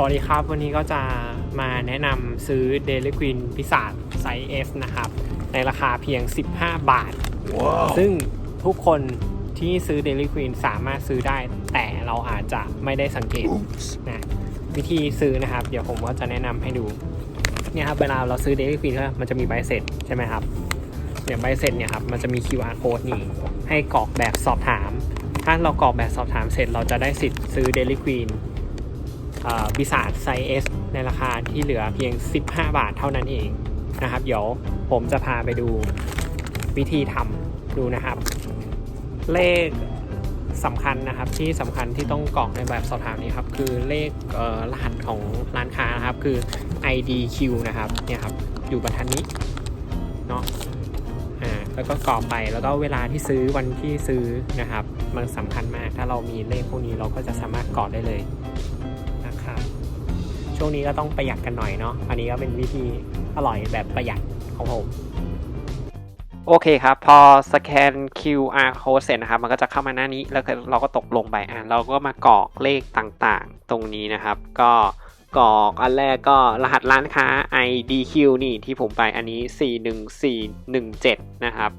สวัสดีครับ วันนี้ก็จะมาแนะนำซื้อ Daily Queen พิศาจไซส์ S นะครับ ในราคาเพียง 15 บาทซึ่งทุกคนที่ซื้อ Daily Queen สามารถซื้อได้ แต่เราอาจจะไม่ได้สังเกตนะวิธีซื้อนะครับ เดี๋ยวผมก็จะแนะนำให้ดูเนี่ยครับเวลาเราซื้อ Daily Queen มันจะมีใบเสร็จใช่ไหมครับเนี่ยใบเสร็จเนี่ยครับมันจะมี QR code นี่ให้กรอกแบบสอบถาม ถ้าเรากรอกแบบสอบถามเสร็จเราจะได้สิทธิ์ซื้อ Daily Queen บิสาดไซส์ S ในราคาที่เหลือเพียง 15 บาทเท่านั้นเองนะครับ เดี๋ยวผมจะพาไปดูวิธีทำดูนะครับ เลขสำคัญนะครับที่สำคัญที่ต้องกรอกในแบบสอบถามนี้ครับ คือเลขเรหัสของร้านค้านะครับ คือ IDQ นะครับเนี่ยครับอยู่บรรทัดนี้เนาะอ่าแล้วก็กรอกไปแล้วก็เวลาที่ซื้อวันที่ซื้อนะครับ มันสำคัญมากถ้าเรามีเลขพวกนี้เราก็จะสามารถกรอกได้เลย ช่วงนี้ก็ต้องประหยัดกันหน่อยเนาะอันนี้ก็เป็นวิธีอร่อยแบบประหยัดของผมโอเคครับ พอสแกน QR code เสร็จนะครับ มันก็จะเข้ามาหน้านี้ แล้วเราก็ตกลงไปอะเราก็มากรอกเลขต่างๆ ตรงนี้นะครับ ก็กรอกอันแรกก็รหัสร้านค้า IDQ นี่ที่ผมไปอันนี้ 41417 นะครับ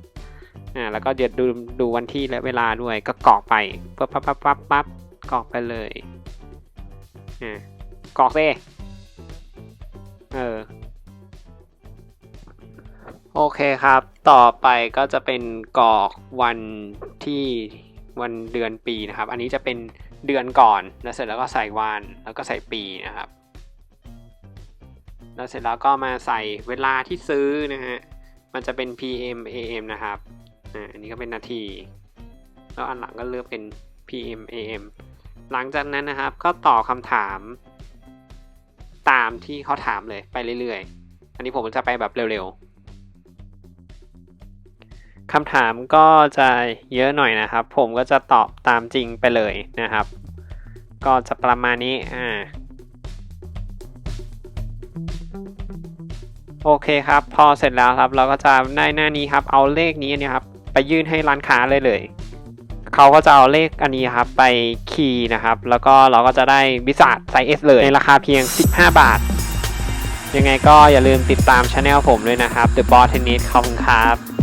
อ่าแล้วก็เดี๋ยวดูดูวันที่และเวลาด้วยก็กรอกไปปั๊บปั๊บปั๊บปั๊บกรอกไปเลยอ่ากรอกเซ เออ โอเคครับ ต่อไปก็จะเป็นกรอกวันที่วันเดือนปีนะครับ อันนี้จะเป็นเดือนก่อน แล้วเสร็จแล้วก็ใส่วัน แล้วก็ใส่ปีนะครับ แล้วเสร็จแล้วก็มาใส่เวลาที่ซื้อนะฮะ มันจะเป็น PM AM นะครับ อ่า อันนี้ก็เป็นนาที แล้วอันหลังก็เลือกเป็น PM AM หลังจากนั้นนะครับ ก็ตอบคำถาม ตามที่เขาถามเลยไปเรื่อยๆ อันนี้ผมจะไปแบบเร็วๆคำถามก็จะเยอะหน่อยนะครับ ผมก็จะตอบตามจริงไปเลยนะครับ ก็จะประมาณนี้อ่าโอเคครับ พอเสร็จแล้วครับ เราก็จะได้หน้านี้ครับ เอาเลขนี้นี่ครับ ไปยื่นให้ร้านค้าเลยเลย เขาก็จะเอาเลขอันนี้ครับไปคีย์นะครับ แล้วก็เราก็จะได้วิสาดไซส์ S เลยในราคาเพียง 15 บาท ยังไงก็อย่าลืมติดตามช anel ผมด้วยนะครับ The Boss Tennis ขอบคุณครับ